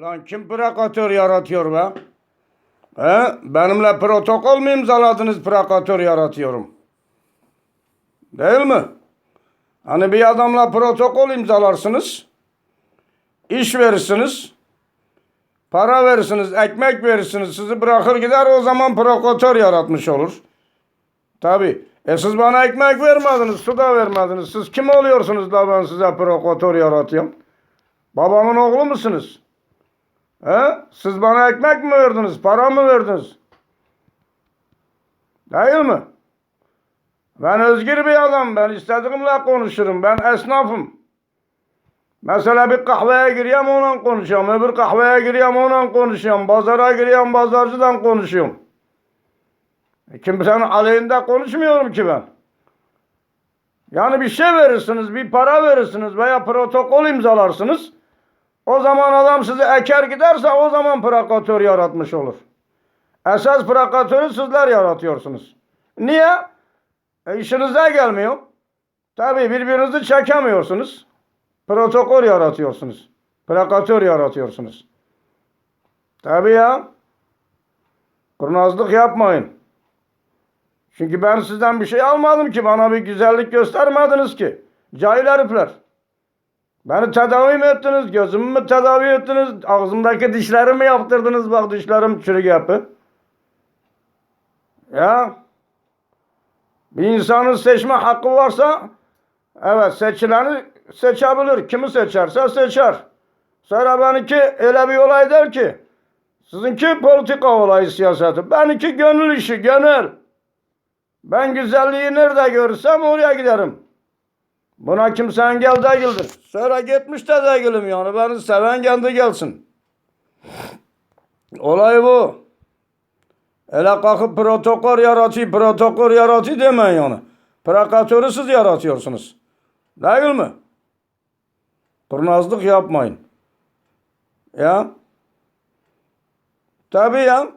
Ulan kim provokatör yaratıyor be? He? Benimle protokol mu imzaladınız provokatör yaratıyorum? Değil mi? Hani bir adamla protokol imzalarsınız. iş verirsiniz. Para verirsiniz, ekmek verirsiniz. Sizi bırakır gider o zaman provokatör yaratmış olur. Tabi. E siz bana ekmek vermediniz, su da vermediniz. Siz kim oluyorsunuz da ben size provokatör yaratıyorum? Babamın oğlu musunuz? He? Siz bana ekmek mi verdiniz, para mı verdiniz? Değil mi? Ben özgür bir adam. Ben istediğimle konuşurum. Ben esnafım. Mesela bir kahveye giriyorum onunla konuşuyorum. Öbür kahveye giriyorum onunla konuşuyorum. Pazara giriyorum pazarcıdan konuşuyorum. E, Kimsenin aleyhinde konuşmuyorum ki ben. Yani bir şey verirsiniz, bir para verirsiniz veya protokol imzalarsınız. O zaman adam sizi eker giderse o zaman provokatör yaratmış olur. Esas provokatörü sizler yaratıyorsunuz. Niye? E işinize gelmiyor. Tabii birbirinizi çekemiyorsunuz. Protokol yaratıyorsunuz. Provokatör yaratıyorsunuz. Tabii ya. Kurnazlık yapmayın. Çünkü ben sizden bir şey almadım ki. Bana bir güzellik göstermediniz ki. Cahil herifler. Beni tedavi mi ettiniz? Gözümü mü tedavi ettiniz? Ağzımdaki dişlerimi mi yaptırdınız? Bak dişlerim çürük yapı. Ya. Bir insanın seçme hakkı varsa evet seçileni seçebilir. Kimi seçerse seçer. Sonra benimki öyle bir olay der ki sizinki politika olayı siyaseti. Benimki gönül işi, gönül. Ben güzelliği nerede görürsem oraya giderim. Buna kimse engel değildir. Sonra gitmiş de değilim yani. Beni seven kendi gelsin. Olay bu. Hele kalkıp protokol yaratıyor, protokol yaratıyor demeyin yani. Provokatörü siz yaratıyorsunuz. Değil mi? Kurnazlık yapmayın. Ya. Tabii ya.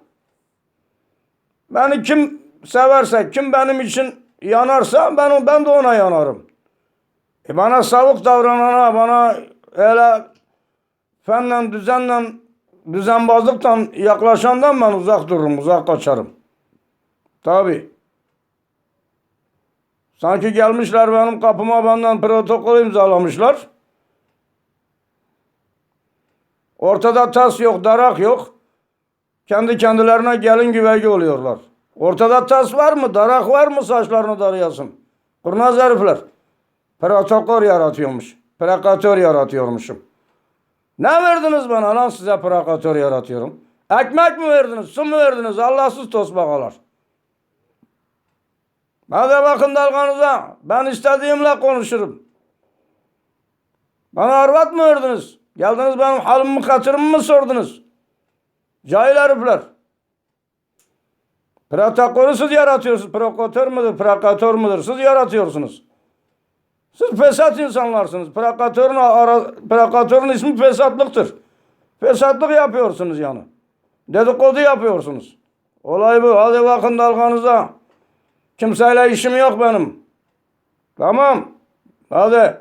Beni kim severse, kim benim için yanarsa ben, ben de ona yanarım. E bana savuk davranana, bana öyle fenle, düzenle, düzenbazlıktan yaklaşandan ben uzak dururum, uzak kaçarım. Tabi. Sanki gelmişler benim kapıma benden protokol imzalamışlar. Ortada tas yok, darak yok. Kendi kendilerine gelin güveyci oluyorlar. Ortada tas var mı, darak var mı saçlarını darayasın? Kurnaz herifler. Protokol yaratıyormuş. Provokatör yaratıyormuşum. Ne verdiniz bana lan size provokatör yaratıyorum? Ekmek mi verdiniz, su mu verdiniz? Allahsız tosbağalar. Hadi bakın dalganıza. Ben istediğimle konuşurum. Bana arvat mı verdiniz? Geldiniz benim halımı katırımı mı sordunuz? Cahil herifler. Protokolü siz yaratıyorsunuz. Provokatör müdür, provokatör müdür? Siz yaratıyorsunuz. Siz fesat insanlarsınız. Provokatörün, ara, provokatörün ismi fesatlıktır. Fesatlık yapıyorsunuz yani. Dedikodu yapıyorsunuz. Olay bu. Hadi bakın dalganıza. Kimseyle işim yok benim. Tamam. Hadi.